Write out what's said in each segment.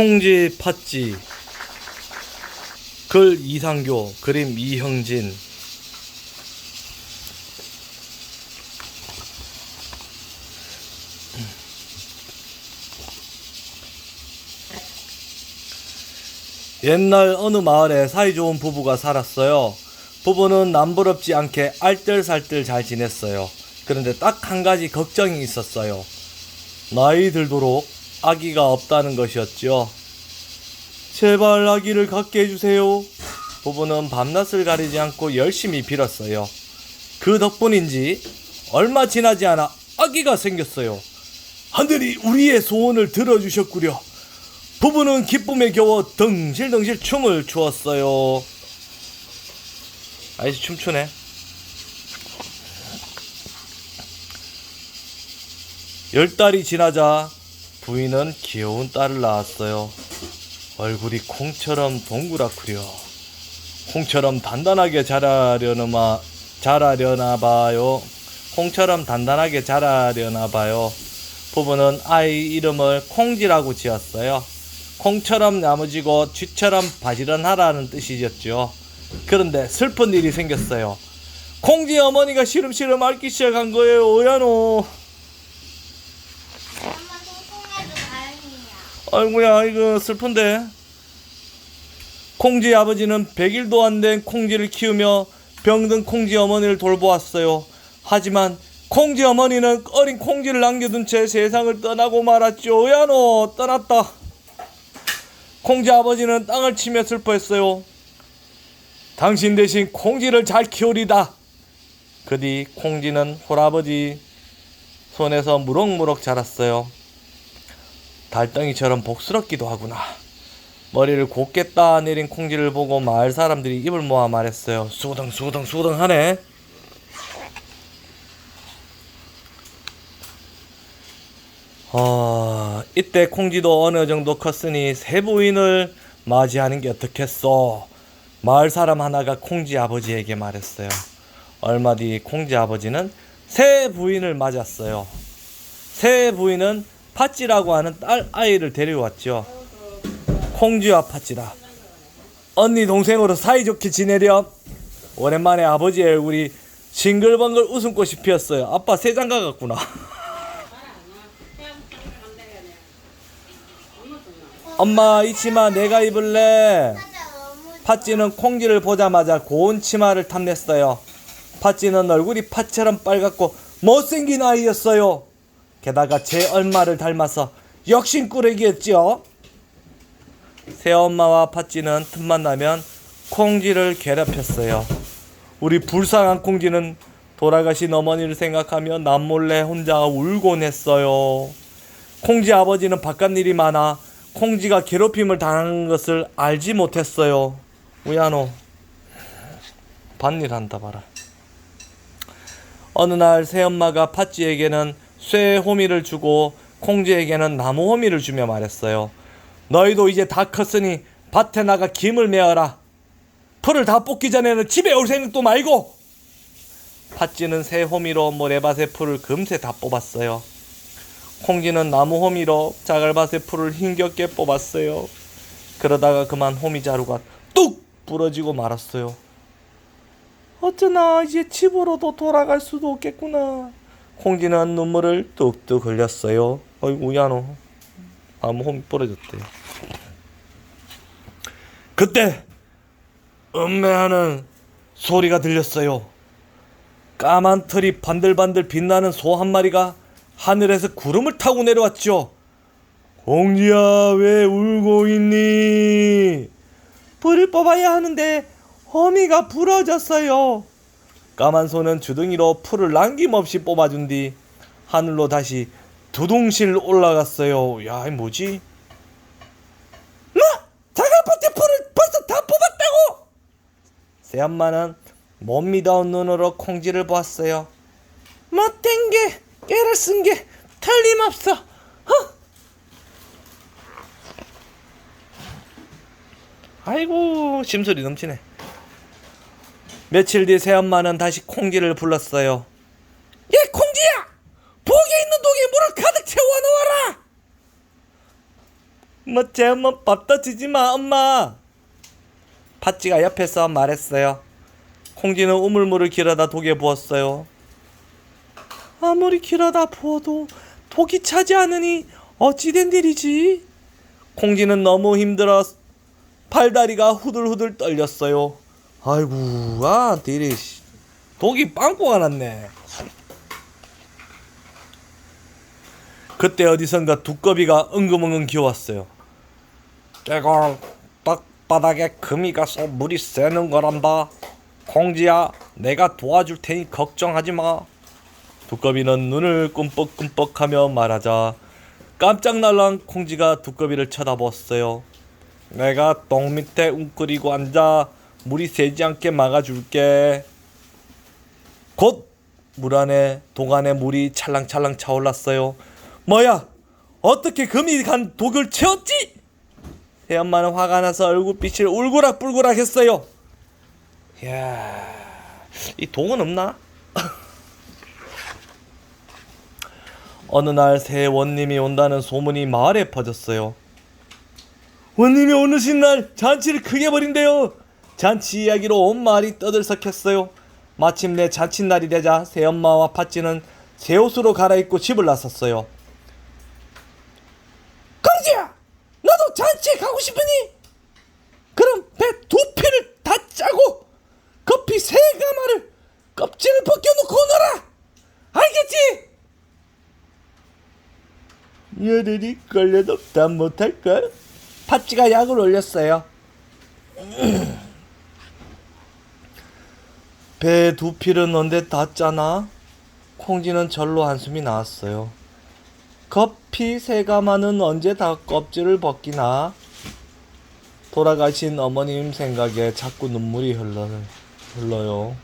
콩지 팥지 글 이상교 그림 이형진 옛날 어느 마을에 사이좋은 부부가 살았어요. 부부는 남부럽지 않게 알뜰살뜰 잘 지냈어요. 그런데 딱 한 가지 걱정이 있었어요. 나이 들도록 아기가 없다는 것이었죠. 제발 아기를 갖게 해주세요. 부부는 밤낮을 가리지 않고 열심히 빌었어요. 그 덕분인지 얼마 지나지 않아 아기가 생겼어요. 하늘이 우리의 소원을 들어주셨구려. 부부는 기쁨에 겨워 덩실덩실 춤을 추었어요. 아이씨 춤추네. 열 달이 지나자 부인은 귀여운 딸을 낳았어요. 얼굴이 콩처럼 동그랗구려. 콩처럼 단단하게 자라려나 자라려나 봐요. 콩처럼 단단하게 자라려나 봐요. 부부는 아이 이름을 콩지라고 지었어요. 콩처럼 야무지고 쥐처럼 바지런하라는 뜻이었죠. 그런데 슬픈 일이 생겼어요. 콩지 어머니가 시름시름 앓기 시작한 거예요. 오야노. 엄마 통통해도 다행이야. 아이고야 이거 슬픈데. 콩지 아버지는 100일도 안 된 콩지를 키우며 병든 콩지 어머니를 돌보았어요. 하지만 콩지 어머니는 어린 콩지를 남겨둔 채 세상을 떠나고 말았죠. 야노 떠났다. 콩지 아버지는 땅을 치며 슬퍼했어요. 당신 대신 콩지를 잘 키우리다. 그 뒤 콩지는 홀아버지 손에서 무럭무럭 자랐어요 달덩이처럼 복스럽기도 하구나. 머리를 곱게 따 내린 콩지를 보고 마을 사람들이 입을 모아 말했어요. 수덩 수덩 수덩 하네. 아, 이때 콩지도 어느 정도 컸으니 새 부인을 맞이하는 게 어떻겠소? 마을 사람 하나가 콩지 아버지에게 말했어요. 얼마 뒤 콩지 아버지는 새 부인을 맞았어요. 새 부인은 팥지라고 하는 딸 아이를 데려왔죠. 콩쥐와 팥지라. 언니 동생으로 사이좋게 지내렴. 오랜만에 아버지의 얼굴이 싱글벙글 웃음꽃이 피었어요. 아빠 새 장가 같구나. 엄마 이 치마 내가 입을래. 팥쥐는 콩쥐를 보자마자 고운 치마를 탐냈어요. 팥쥐는 얼굴이 팥처럼 빨갛고 못생긴 아이였어요. 게다가 제 엄마를 닮아서 역신꾸러기였지요. 새엄마와 팥쥐는 틈만 나면 콩쥐를 괴롭혔어요. 우리 불쌍한 콩쥐는 돌아가신 어머니를 생각하며 남몰래 혼자 울곤 했어요. 콩쥐 아버지는 바깥 일이 많아 콩쥐가 괴롭힘을 당하는 것을 알지 못했어요. 우야노 반일 한다 봐라. 어느 날 새엄마가 팥쥐에게는 쇠 호미를 주고 콩쥐에게는 나무 호미를 주며 말했어요. 너희도 이제 다 컸으니 밭에 나가 김을 메어라. 풀을 다 뽑기 전에는 집에 올 생각도 말고. 팥쥐는 새 호미로 모래밭의 풀을 금세 다 뽑았어요. 콩쥐는 나무 호미로 자갈밭의 풀을 힘겹게 뽑았어요. 그러다가 그만 호미 자루가 뚝 부러지고 말았어요. 어쩌나 이제 집으로도 돌아갈 수도 없겠구나. 콩쥐는 눈물을 뚝뚝 흘렸어요. 어이구 야노. 나무 홈이 부러졌대요. 그때 음매하는 소리가 들렸어요. 까만 털이 반들반들 빛나는 소 한 마리가 하늘에서 구름을 타고 내려왔죠. 공지야 왜 울고 있니? 불을 뽑아야 하는데 허미가 부러졌어요. 까만 소는 주둥이로 풀을 남김없이 뽑아준 뒤 하늘로 다시 두둥실 올라갔어요. 야, 이 뭐지? 뭐? 자갈밭에 풀을 벌써 다 뽑았다고? 새엄마는 못 믿어온 눈으로 콩쥐를 보았어요. 못된 게 깨를 쓴 게 틀림없어. 허! 아이고 심술이 넘치네. 며칠 뒤 새엄마는 다시 콩쥐를 불렀어요. 예, 콩쥐야! 복에 있는 독에 물을 가득 채워 넣어라! 뭐제 엄마 주지 마 엄마 팥쥐가 옆에서 말했어요 콩쥐는 우물물을 길어다 독에 부었어요 아무리 길어다 부어도 독이 차지 않으니 어찌된 일이지 콩쥐는 너무 힘들어 팔다리가 후들후들 떨렸어요 아이고 아 대리 씨. 독이 빵꾸가 났네 그때 어디선가 두꺼비가 은금은금 기어왔어요. 내가 땅바닥에 금이 가서 물이 새는 거란다. 콩지야, 내가 도와줄 테니 걱정하지 마. 두꺼비는 눈을 끔뻑끔뻑하며 말하자 깜짝 놀란 콩지가 두꺼비를 쳐다보았어요. 내가 똥 밑에 웅크리고 앉아 물이 새지 않게 막아줄게. 곧 물 안에 독 안에 물이 찰랑찰랑 차올랐어요. 뭐야? 어떻게 금이 간 독을 채웠지? 새엄마는 화가 나서 얼굴빛을 울그락불그락 했어요. 이야, 이 독은 없나? 어느 날 새 원님이 온다는 소문이 마을에 퍼졌어요. 원님이 오르신 날 잔치를 크게 벌인대요. 잔치 이야기로 온 마을이 떠들썩했어요. 마침내 잔칫날이 되자 새엄마와 팥쥐는 새 옷으로 갈아입고 집을 나섰어요. 강지야, 너도 잔치에 가고 싶으니? 그럼 배 두 피를 다 짜고 커피 세 가마를 껍질을 벗겨놓고 오너라. 알겠지? 열흘이 걸려도 다 못할걸? 팥쥐가 약을 올렸어요. 배두 필은 언제 다 짜나? 콩쥐는 절로 한숨이 나왔어요. 커피 세 가마는 언제 다 껍질을 벗기나? 돌아가신 어머님 생각에 자꾸 눈물이 흘러, 흘러요.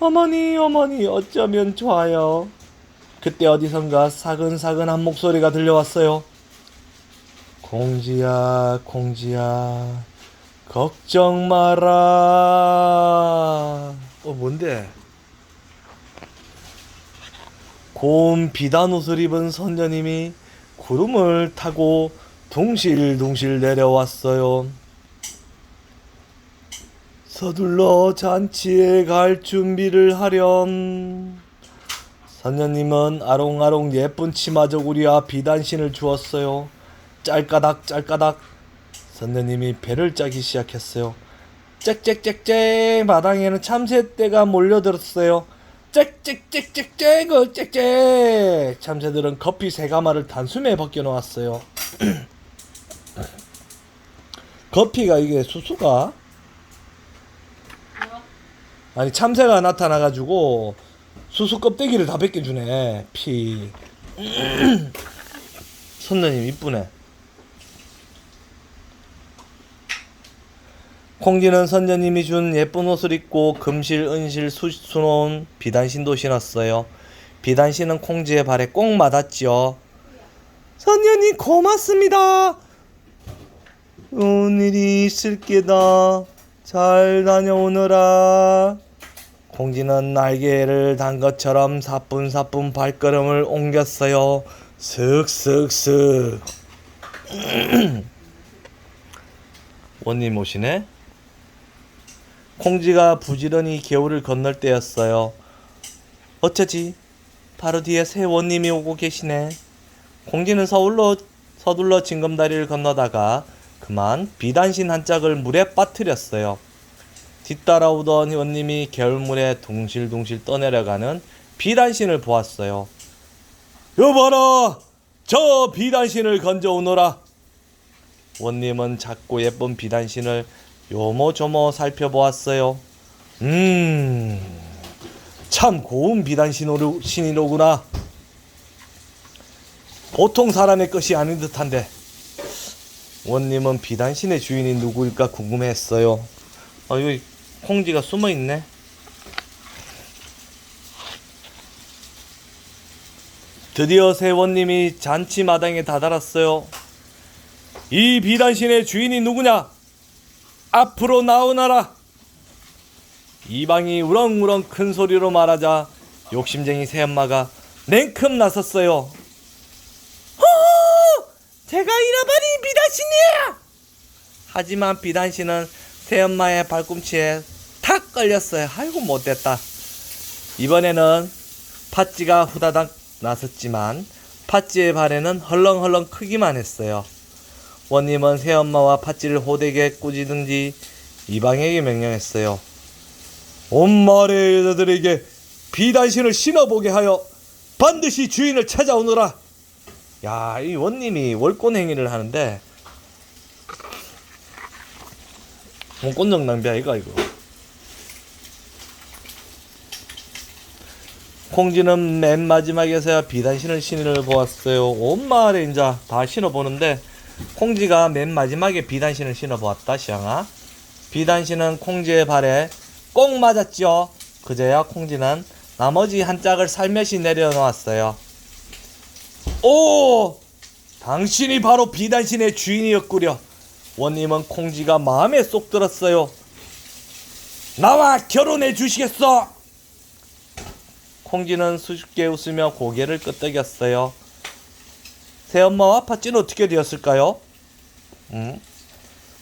어머니, 어머니, 어쩌면 좋아요. 그때 어디선가 사근사근한 목소리가 들려왔어요. 공지야, 공지야, 걱정 마라. 어, 뭔데? 고운 비단 옷을 입은 선녀님이 구름을 타고 둥실둥실 내려왔어요. 서둘러 잔치에 갈 준비를 하렴. 선녀님은 아롱아롱 예쁜 치마 저고리와 비단신을 주었어요. 짤까닥 짤까닥 선녀님이 배를 짜기 시작했어요. 짹짹짹짹 마당에는 참새떼가 몰려들었어요. 짹짹짹짹짹 그 짹짹. 참새들은 커피 세 가마를 단숨에 벗겨 놓았어요. 커피가 이게 수수가? 아니 참새가 나타나가지고 수수 껍데기를 다 벗겨주네. 피. 선녀님 이쁘네 콩쥐는 선녀님이 준 예쁜 옷을 입고 금실 은실 수, 수놓은 비단신도 신었어요 비단신은 콩쥐의 발에 꼭 맞았지요 선녀님 고맙습니다 오늘이 있을 게다 잘 다녀오너라 콩쥐는 날개를 단 것처럼 사뿐사뿐 발걸음을 옮겼어요. 슥슥슥. 원님 오시네. 콩쥐가 부지런히 개울을 건널 때였어요. 어쩌지? 바로 뒤에 새 원님이 오고 계시네. 콩쥐는 서울로 서둘러 징검다리를 건너다가 그만 비단신 한 짝을 물에 빠뜨렸어요. 뒤따라오던 원님이 겨울물에 둥실둥실 떠내려가는 비단신을 보았어요. 여봐라! 저 비단신을 건져오너라! 원님은 작고 예쁜 비단신을 요모조모 살펴보았어요. 음, 참 고운 비단신이로구나. 보통 사람의 것이 아닌 듯한데. 원님은 비단신의 주인이 누구일까 궁금했어요. 아, 여기 콩쥐가 숨어 있네. 드디어 세원님이 잔치 마당에 다다랐어요. 이 비단신의 주인이 누구냐? 앞으로 나오너라. 이방이 우렁우렁 큰 소리로 말하자 욕심쟁이 새엄마가 냉큼 나섰어요. 어! 제가 잃어버린 비단신이에요! 하지만 비단신은 새엄마의 발꿈치에 탁 걸렸어요. 아이고 못됐다. 이번에는 팥쥐가 후다닥 나섰지만 팥쥐의 발에는 헐렁헐렁 크기만 했어요. 원님은 새엄마와 팥쥐를 호되게 꾸짖은 뒤 이방에게 명령했어요. 온 마을의 여자들에게 비단신을 신어보게 하여 반드시 주인을 찾아오너라. 야, 이 원님이 월권 행위를 하는데 원권적 낭비야 이거 이거. 콩쥐는 맨 마지막에서야 비단신을 신을 보았어요. 온 마을에 이제 다 신어 보는데 콩쥐가 맨 마지막에 비단신을 신어 보았다, 시양아. 비단신은 콩쥐의 발에 꼭 맞았죠. 그제야 콩쥐는 나머지 한 짝을 살며시 내려놓았어요. 오! 당신이 바로 비단신의 주인이었구려. 원님은 콩쥐가 마음에 쏙 들었어요. 나와 결혼해 주시겠어? 콩쥐는 수줍게 웃으며 고개를 끄덕였어요. 새엄마와 팥쥐는 어떻게 되었을까요? 음?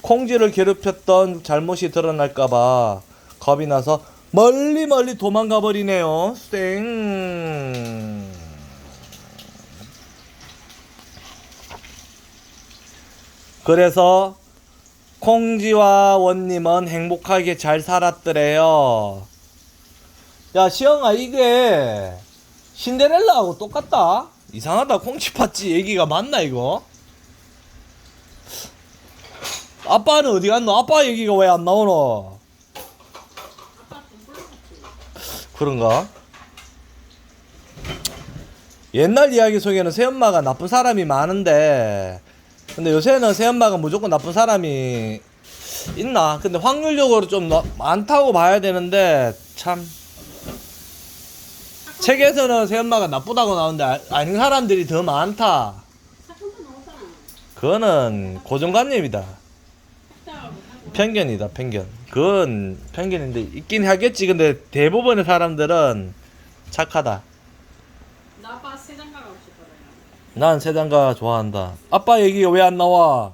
콩쥐를 괴롭혔던 잘못이 드러날까봐 겁이 나서 멀리 멀리 도망가 버리네요. 쌩. 그래서 콩쥐와 원님은 행복하게 잘 살았더래요. 야, 시영아, 이게 신데렐라하고 똑같다. 이상하다. 콩쥐 팥쥐 얘기가 맞나 이거? 아빠는 어디 갔노? 아빠 얘기가 왜 안 나오노? 그런가? 옛날 이야기 속에는 새엄마가 나쁜 사람이 많은데 근데 요새는 새엄마가 무조건 나쁜 사람이 있나? 근데 확률적으로 좀 너- 많다고 봐야 되는데 참 책에서는 새엄마가 나쁘다고 나오는데 아- 아닌 사람들이 더 많다. 그거는 고정관념이다. 편견이다 편견. 그건 편견인데 있긴 하겠지. 근데 대부분의 사람들은 착하다. 나 아빠 세장 가고. 난 세장가 좋아한다. 아빠 얘기가 왜안 나와?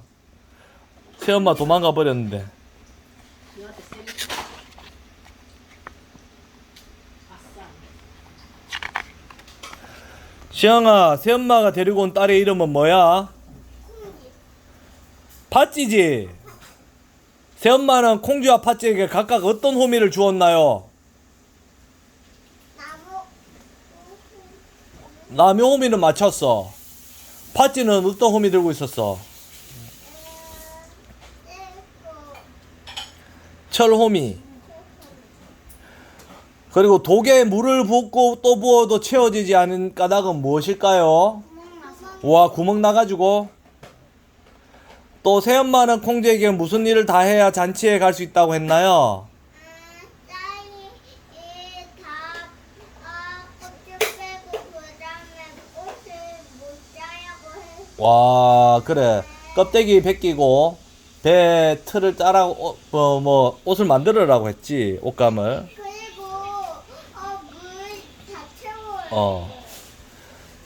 새엄마 도망가 버렸는데. 너한테 세 아싸. 시영아, 새엄마가 데리고 온 딸의 이름은 뭐야? 팥쥐지. 새엄마는 콩쥐와 팥쥐에게 각각 어떤 호미를 주었나요? 나무 호미는 맞췄어. 팥쥐는 어떤 호미 들고 있었어? 철호미. 그리고 독에 물을 붓고 또 부어도 채워지지 않은 까닭은 무엇일까요? 와 구멍 나가지고 또 새엄마는 콩쥐에게 무슨 일을 다 해야 잔치에 갈 수 있다고 했나요? 와 그래 껍데기 벗기고 배 틀을 짜라고 어, 뭐, 뭐 옷을 만들으라고 했지 옷감을 그리고 어, 물다 채워요. 어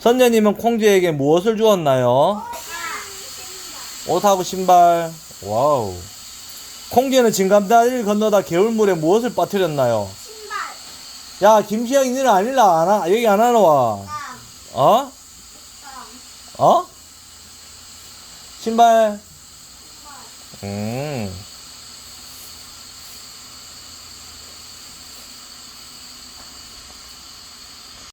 선녀님은 콩쥐에게 무엇을 주었나요? 옷하고 신발 와우 콩쥐는 진감다리를 건너다 개울물에 무엇을 빠뜨렸나요? 신발. 야 김시영 니는 아닐라 안 하, 얘기 안 하노 와 땀. 어? 땀. 어? 신발 신발. 음